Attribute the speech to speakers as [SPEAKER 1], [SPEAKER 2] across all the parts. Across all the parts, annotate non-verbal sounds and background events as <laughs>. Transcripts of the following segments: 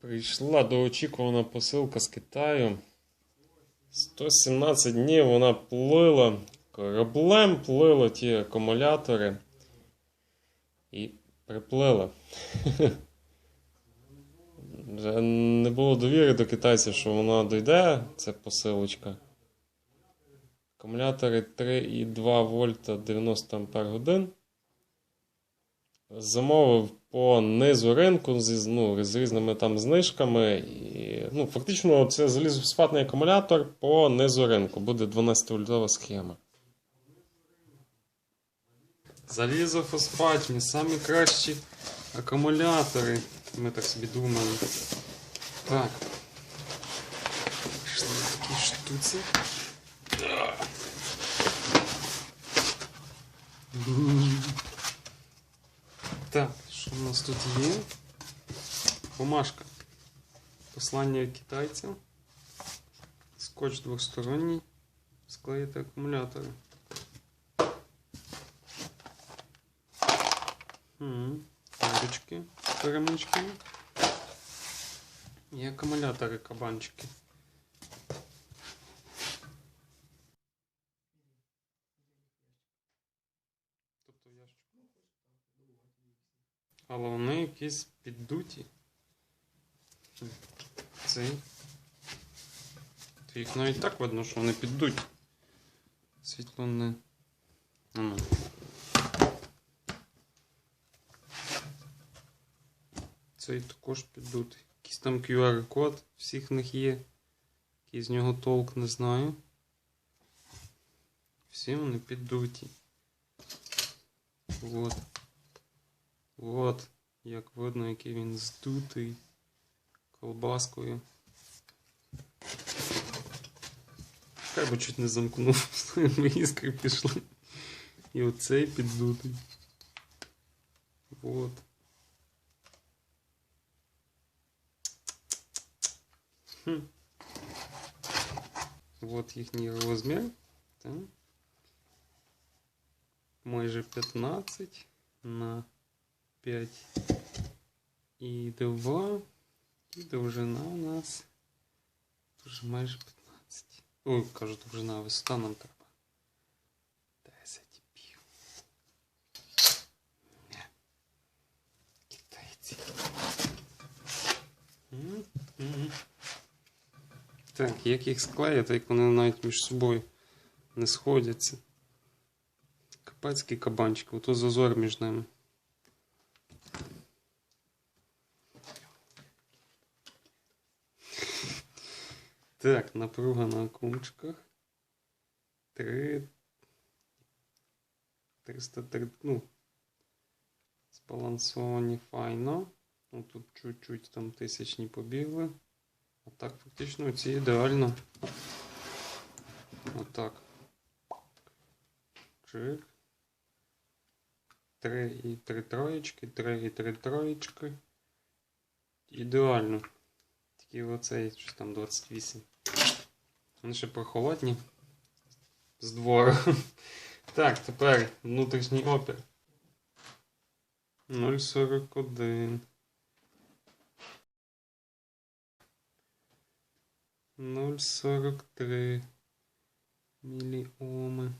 [SPEAKER 1] Прийшла довгоочікувана посилка з Китаю. 117 днів вона плила, кораблем плила ті акумулятори і приплила. <laughs> Вже не було довіри до китайців, що вона дойде, ця посилочка. Акумулятори 3,2 вольта 90 ампер годин. Замовив по низу ринку з, ну, з різними там знижками. І, ну, фактично, це залізофосфатний акумулятор по низу ринку. Буде 12 вольтова схема. Залізофосфатні, самі кращі акумулятори. Ми так собі думаємо. Так. В такі штуці. Так, що в нас тут є? Бумажка. Послання від китайців. Скотч двосторонній. Склеїти акумулятори. Хм, Ручки з перемичками. І акумулятори кабанчики. Але вони якісь піддуті. Цей. То їх навіть так видно, що вони піддуті. Світло не. А Ну. Цей також піддутий. Якийсь там QR-код всіх них є. Який з нього толк не знаю. Всі вони піддуті. Вот. От, як видно, який він здутий колбаскою. Хай би чуть не замкнув, <laughs> іскри пішли. І оцей піддутий. Вот. Хм. Вот їхній розмір. Так. Майже 15 на 5 і 2. І довжина у нас дуже майже 15. Ой, кажу, довжина висота нам треба. 10 пів. Не. Китайці. Так, як їх склеїти, як вони навіть між собою не сходяться. Капецький кабанчик, ото зазор між ними. Так, напруга на акумчиках. 3. 303, ну, збалансовані файно. Ну, тут чуть-чуть там тисячні побігли. А так, фактично, ці ідеально. Отак. Чик. 3 і 3 троєчки, 3 і 3 троєчки. Ідеально. Тільки оцей, щось там 28. Вони ще прохолодні. З двору. Так, тепер внутрішній опір. 0,41. 0,43 міліоми.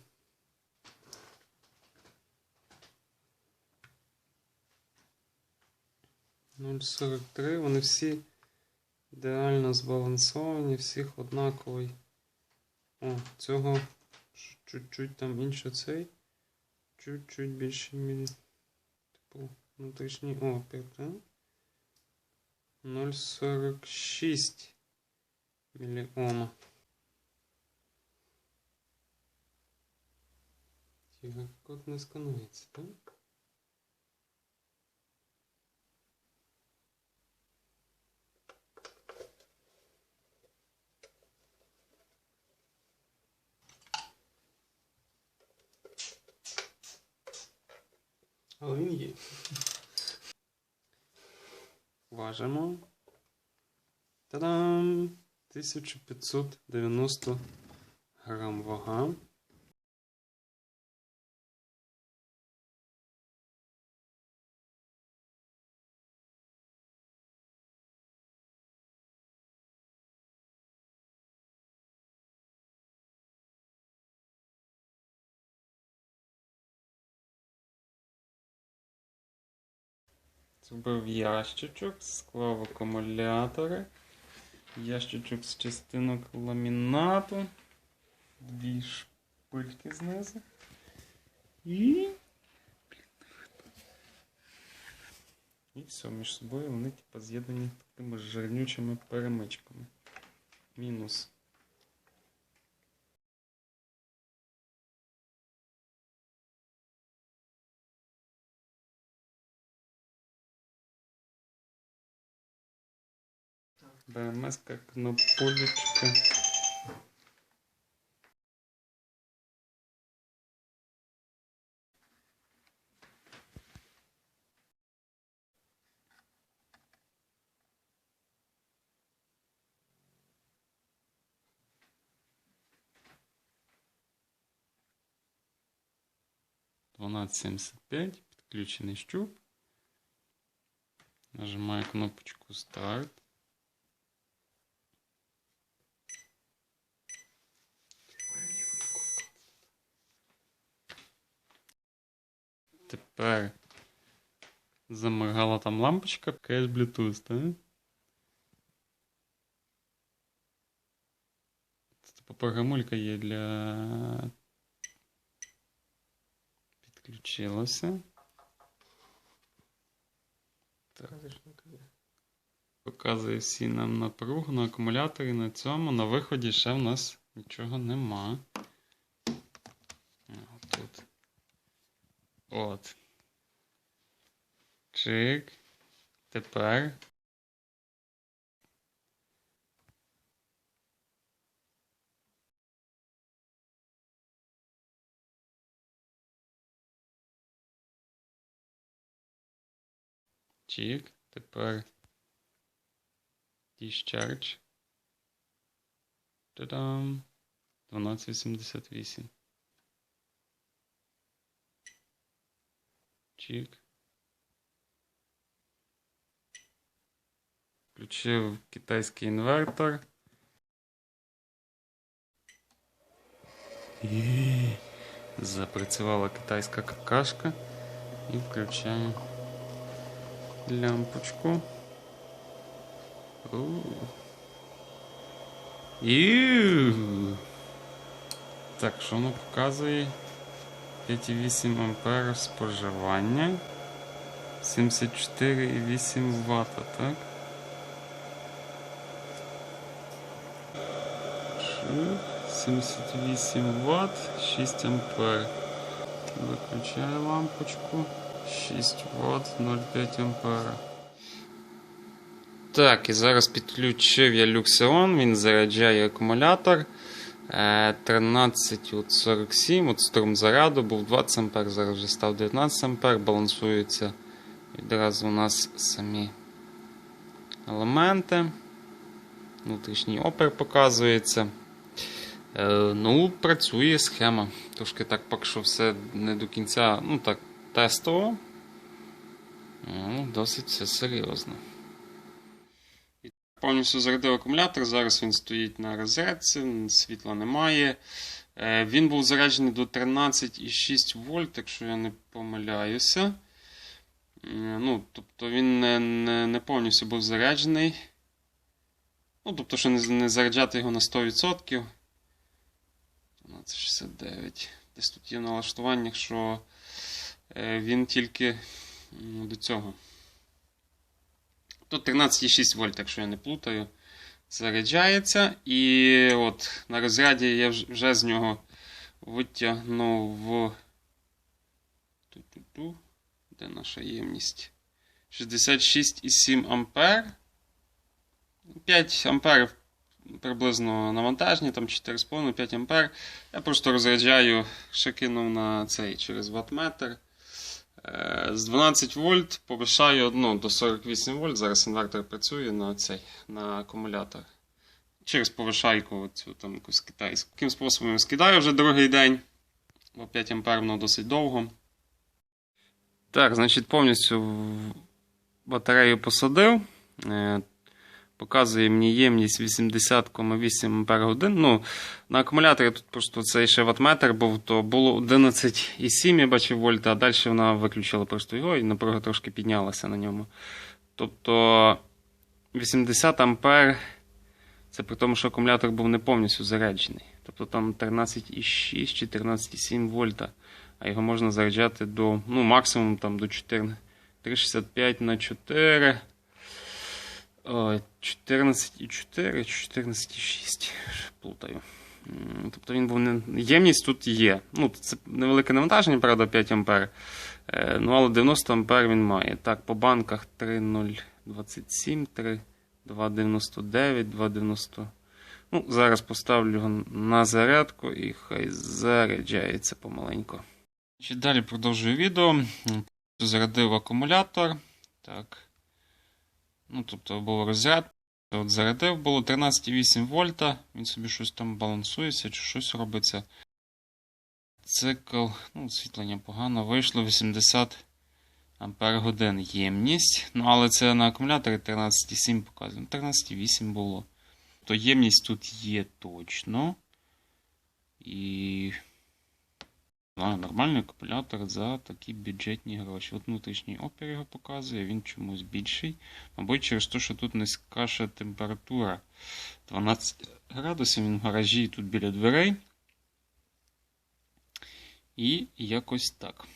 [SPEAKER 1] Нуль сорок три. Вони всі ідеально збалансовані, всіх однаковий. О, цього чуть-чуть там інше цей. Чуть-чуть більше мілі. Типу внутрішній опір, так? 0,46 міліома. Код не сканується, так? Але він є. Важимо. Та-дам! 1590 грам вага. Зробив ящичок, склав акумулятори. Ящичок з частинок ламінату. Дві шпильки знизу. І. І все, між собою вони типу, з'єднані такими жирнючими перемичками. Мінус. БМС как кнопулечка. Семьдесят пять. Підключений щуп. Нажимаю кнопочку старт. Тепер замигала там лампочка, кеш Bluetooth, так? Це типу програмулька є для. Підключилося. Так. Показує всі нам напругу на акумуляторі на цьому. На виході ще в нас нічого нема. А, Тут. От. Чик. Тепер. Чик. Тепер. Discharge. Та-дам. 1288. Чик. Включив китайський інвертор. І запрацювала китайська какашка. І включаю лямпочку. Іу. Так, що воно показує? 5,8 ампера споживання. 74,8 Вт, так? Чи 78 Вт, 6 ампер. Виключаю лампочку. 6 Вт, 0,5 ампера. Так, і зараз підключив я Luxeon, він заряджає акумулятор. Е, 13,47, от струм заряду був 20 А, зараз вже став 19 А, балансуються відразу у нас самі елементи. Внутрішній опер показується. Е, ну, працює схема. Трошки так поки що все не до кінця, ну так, тестово. Ну, досить все серйозно. Повністю зарядив акумулятор. Зараз він стоїть на розетці, світла немає. Е, Він був заряджений до 13,6 вольт, якщо я не помиляюся. Е, Ну, тобто він не, не, не повністю був заряджений. Ну, тобто, що не, не заряджати його на 100%. 1269. Десь тут є в налаштуваннях, що е, він тільки до цього. Тут 13,6 вольт, якщо я не плутаю, заряджається. І от на розряді я вже з нього витягнув. Де наша ємність? 66,7 ампер. 5 ампер приблизно навантаження, там 4,5-5 ампер. Я просто розряджаю, ще кинув на цей через ваттметр. Е, З 12 вольт повишаю ну, до 48 вольт. Зараз інвертор працює на цей на акумулятор. Через повишайку цю там якусь китайську. Таким способом скидаю вже другий день. Бо 5 ампер воно досить довго. Так, значить, повністю батарею посадив. Показує мені ємність 80,8 Ампер Ну, на акумуляторі тут просто цей ще ваттметр був, то було 11,7 я бачив вольта, а далі вона виключила просто його і напруга трошки піднялася на ньому. Тобто 80 ампер це при тому, що акумулятор був не повністю заряджений. Тобто там 13,6 чи 13,7 вольта, а його можна заряджати до ну, максимум там, до 4, 3,65 на 4. Ой, 14,4, 14,6. Плутаю. Тобто він був не. Ємність тут є. Ну, це невелике навантаження, правда, 5 ампер. Е, Ну, але 90 ампер він має. Так, по банках 3,027, 3, 2,99, 2,90. Ну, зараз поставлю його на зарядку і хай заряджається помаленьку. Значить, Далі продовжую відео. Зарядив акумулятор. Так. Ну, тобто був розряд. От зарядив, було 13,8 вольта. Він собі щось там балансується чи щось робиться. Цикл, ну, освітлення погано, вийшло 80 ампер годин ємність. Ну, але це на акумуляторі 13,7 показує. Ну, 13,8 було. То ємність тут є точно. І. Нормальний акумулятор за такі бюджетні гроші. От внутрішній опір його показує, він чомусь більший. Мабуть, через те, що тут низькаша температура. 12 градусів він в гаражі тут біля дверей. І якось так.